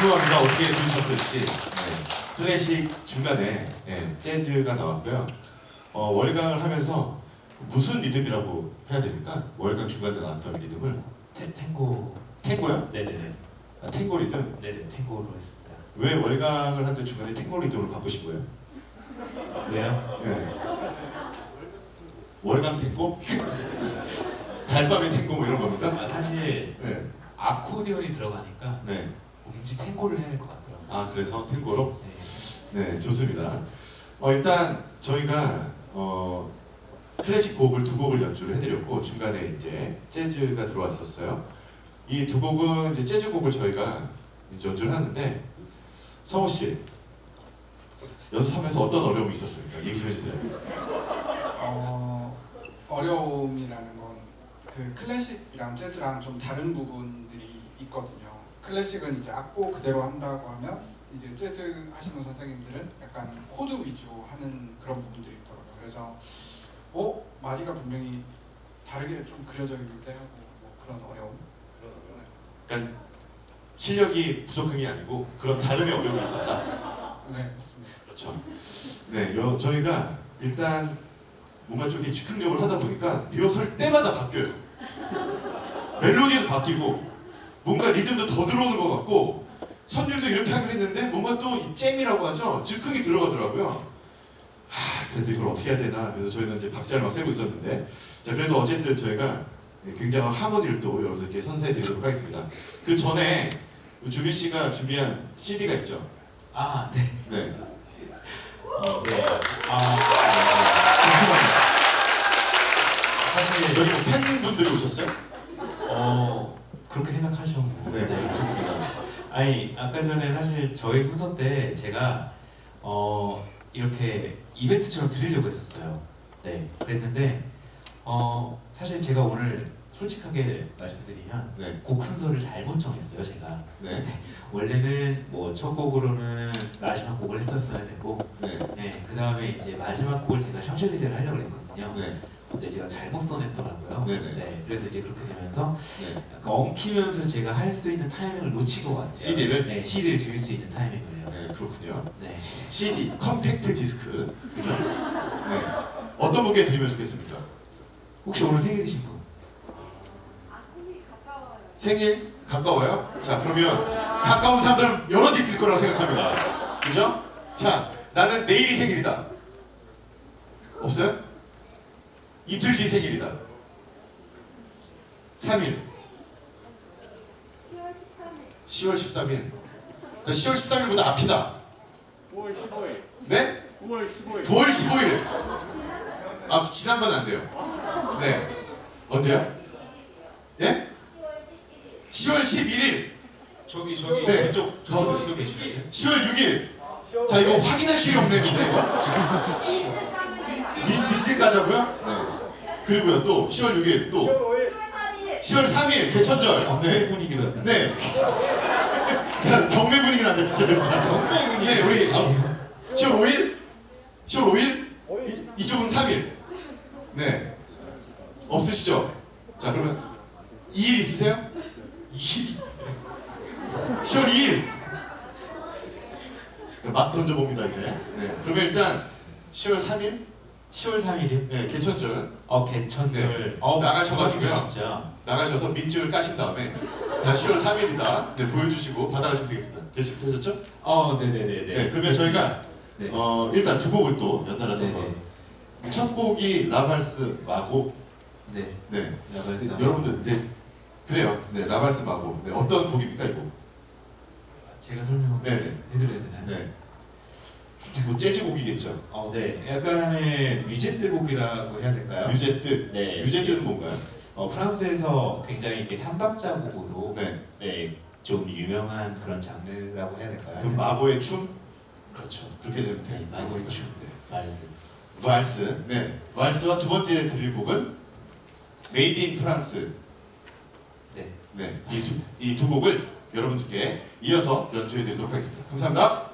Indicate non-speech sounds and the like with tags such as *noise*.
궁금합니다. 어떻게 들으셨을지. 네. 클래식 중간에 예, 재즈가 나왔고요. 어, 월강을 하면서 무슨 리듬이라고 해야 됩니까? 월강 중간에 나왔던 리듬을 태, 탱고 탱고요? 네네네 아, 탱고 리듬. 네네 탱고로 했습니다. 왜 월강을 하는데 중간에 탱고 리듬으로 바꾸신 거예요? 왜요? 예. 월강 탱고? *laughs* 달밤의 탱고 뭐 이런 겁니까? 아, 사실 네. 아코디언이 들어가니까 네. 왠지 탱고를 해야 될 것 같더라고요. 아 그래서 탱고로? 네. 네, 좋습니다. 어, 일단 저희가 어, 클래식 곡을 두 곡을 연주를 해드렸고 중간에 이제 재즈가 들어왔었어요. 이 두 곡은 이제 재즈 곡을 저희가 이제 연주를 하는데 성우 씨 연습하면서 어떤 어려움이 있었습니까? 얘기 좀 해주세요. 어, 어려움이라는 건 그 클래식이랑 재즈랑 좀 다른 부분들이 있거든요. 클래식은 이제 악보 그대로 한다고 하면 이제 재즈 하시는 선생님들은 약간 코드 위주 하는 그런 부분들이 있더라고요. 그래서 어 마디가 분명히 다르게 좀 그려져 있는데 하고 뭐 그런 어려움. 그러니까 실력이 부족한 게 아니고 그런 다름의 어려움이 있었다. 네 맞습니다. 그렇죠. 네, 여, 저희가 일단 뭔가 좀 이렇게 즉흥적으로 하다 보니까 리허설 때마다 바뀌어요. 멜로디도 바뀌고 뭔가 리듬도 더 들어오는 것 같고 선율도 이렇게 하기로 했는데 뭔가 또 이 잼이라고 하죠. 즉흥이 들어가더라고요. 하, 그래서 이걸 어떻게 해야 되나 그래서 저희는 이제 박자를 막 세고 있었는데 자 그래도 어쨌든 저희가 굉장한 하모니를 또 여러분들께 선사해 드리도록 하겠습니다. 그 전에 주빈 씨가 준비한 CD가 있죠. 아 네. 네. 어, 네. 아 궁금합니다. 사실 여기 뭐 팬분들이 오셨어요? 어 그렇게 생각하죠. 뭐. 네, 좋습니다. 아니 아까 전에 사실 저희 순서 때 제가 어 이렇게 이벤트처럼 드리려고 했었어요. 네, 그랬는데 어 사실 제가 오늘 솔직하게 말씀드리면 네, 곡 순서를 잘못 정했어요. 제가 네, 원래는 뭐 첫 곡으로는 마지막 곡을 했었어야 되고, 네, 네, 그 다음에 이제 마지막 곡을 제가 샹젤리제를 하려고 했거든요. 네, 근데 제가 잘못 써냈더라고요. 네네. 네, 그래서 이제 그렇게 되면서 네. 약간 엉키면서 제가 할 수 있는 타이밍을 놓친 것 같아요. CD 를? 네, CD를 드릴 수 있는 타이밍을요. 네, 그렇군요. 네. CD, 컴팩트 디스크, 그죠? 네. 어떤 분께 드리면 좋겠습니까? 혹시 오늘 생일이신 분? 생일 가까워요? 자, 그러면 가까운 사람들은 여러 개 있을 거라고 생각합니다. 그죠? 자, 나는 내일이 생일이다. 없어요? 이틀 뒤 생일이다. 3일. 10월 13일. 자, 10월 13일보다 앞이다. 9월 15일. 네? 9월 15일. 9월 15일. 아, 지난 건 안 돼요. 네. 언제요? 예? 10월 11일. 저기 저기 네. 저쪽 가운데. 저쪽도 계시나요? 10월 6일. 자, 이거 확인할 필요 없네요, 이거. 민, 민증 가자고요? 네. 그리고요, 또 10월 6일, 또 10월 3일, 개천절. 경매 네. 분위기로 약간 네. 자, 경매 분위기 난다, 진짜. 경매 분위기. 네, 우리 어, 10월 5일? 10월 5일? 이, 이쪽은 3일. 네. 없으시죠? 자, 그러면 2일 있으세요? 2일 10월 2일. 자, 막 던져봅니다, 이제. 네. 그러면 일단 10월 3일? 10월 3일이요? 네, 개천절. 어 개천절. 어 나가셔가지고요. 진짜. 나가셔서 민증을 까신 다음에 자, 10월 3일이다. 네, 보여주시고 받아가시면 되겠습니다. 되시, 되셨죠? 어 네네네네. 네, 그러면 저희가 네. 어, 일단 두 곡을 또 연달아서 네네. 한번. 첫 곡이 라발스 마고. 네. 네. 라발스 네, 여러분들, 네. 그래요. 네, 라발스 마고. 네, 어떤 곡입니까, 이거? 제가 설명 네네. 해드려야 되나요? 네. 뭐 재즈 곡이겠죠. 어, 네. 약간의 뮤제트 곡이라고 해야 될까요? 뮤제트. 네. 뮤제트는 뭔가요? 어, 프랑스에서 굉장히 이렇게 삼박자곡으로 네. 네, 좀 유명한 그런 장르라고 해야 될까요? 그럼 마고의 춤? 그렇죠. 그렇게 되면 네, 돼. 마고의 춤. 네. 말스. 발스. 네. 발스와 두 번째 드릴 곡은 메이드 인 프랑스. 네. 네. 이 두 곡을 여러분들께 이어서 연주해 드리도록 하겠습니다. 감사합니다.